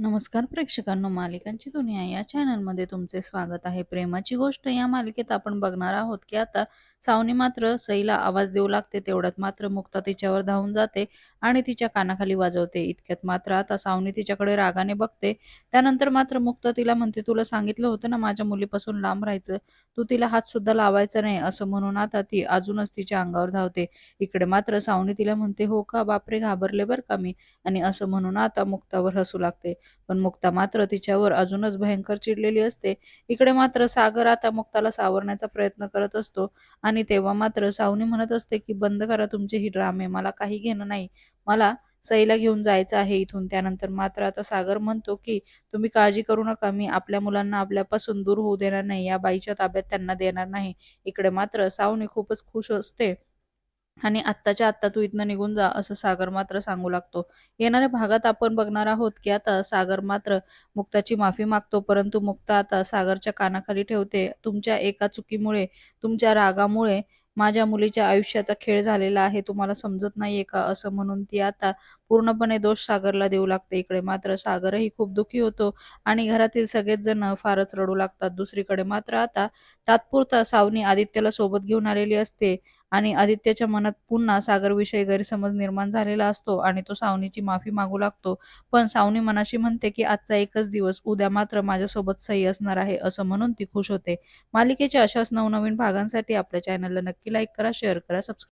नमस्कार प्रेक्षकांनो मालिकांची दुनिया या चॅनलमध्ये तुमचे स्वागत आहे. प्रेमाची गोष्ट या मालिकेत आपण बघणार आहोत की आता सावनी मात्र सईला आवाज देऊ लागते तेवढ्यात मात्र मुक्ता तिच्यावर धावून जाते आणि तिच्या कानाखाली वाजवते. इतक्यात मात्र आता सावनी तिच्याकडे रागाने बघते. त्यानंतर मात्र मुक्ता तिला म्हणते तुला सांगितलं होतं ना माझ्या मुलीपासून लांब राहायचं. तू तिला हात सुद्धा लावायचा नाही असं म्हणून आता ती अजूनच तिच्या अंगावर धावते. इकडे मात्र सावनी तिला म्हणते हो का? बापरे! घाबरले बरं का मी? आणि असं म्हणून आता मुक्तावर हसू लागते. पण मुक्ता मात्र तिच्यावर अजूनच भयंकर चिडलेली असते. इकडे मात्र सागर आता मुक्ताला सावरण्याचा प्रयत्न करत असतो आणि तेव्हा मात्र सावनी म्हणत असते की बंद करा तुमचे ही ड्रामे मला काही घेणं नाही. मला सईला घेऊन जायचं आहे इथून. त्यानंतर मात्र आता सागर म्हणतो की तुम्ही काळजी करू नका मी आपल्या मुलांना आपल्यापासून दूर होऊ देणार नाही. या बाईच्या ताब्यात त्यांना देणार नाही. इकडे मात्र सावनी खूपच खुश असते. आणि आत्ताच्या आत्ता तू इथनं निघून जा असं सागर मात्र सांगू लागतो. येणाऱ्या भागात आपण बघणार आहोत की आता सागर मात्र मुक्ताची माफी मागतो परंतु मुक्ता आता सागरच्या कानाखाली ठेवते. तुमच्या एका चुकीमुळे तुमच्या रागामुळे माझ्या मुलीच्या आयुष्याचा खेळ झालेला आहे. तुम्हाला समजत नाहीये का? असं म्हणून ती आता पूर्णपणे दोष सागरला देऊ लागते इकडे. मात्र सागरही खूप दुखी होतो आणि घरातील सगळेच जण फारच रडू लागतात. दुसरीकडे मात्र आता तात्पुरता सावनी आदित्यला सोबत घेऊन आलेली असते. आणि आदित्यच्या मनात पुन्हा सागरविषयी गैरसमज निर्माण झालेला असतो आणि तो सावनीची माफी मागू लागतो. पण सावनी मनाशी म्हणते की आजचा एकच दिवस उद्या मात्र माझ्यासोबत सही असणार आहे असं म्हणून ती खुश होते. मालिकेच्या अशाच नवनवीन भागांसाठी आपल्या चॅनलला नक्की लाईक करा शेअर करा सबस्क्राईब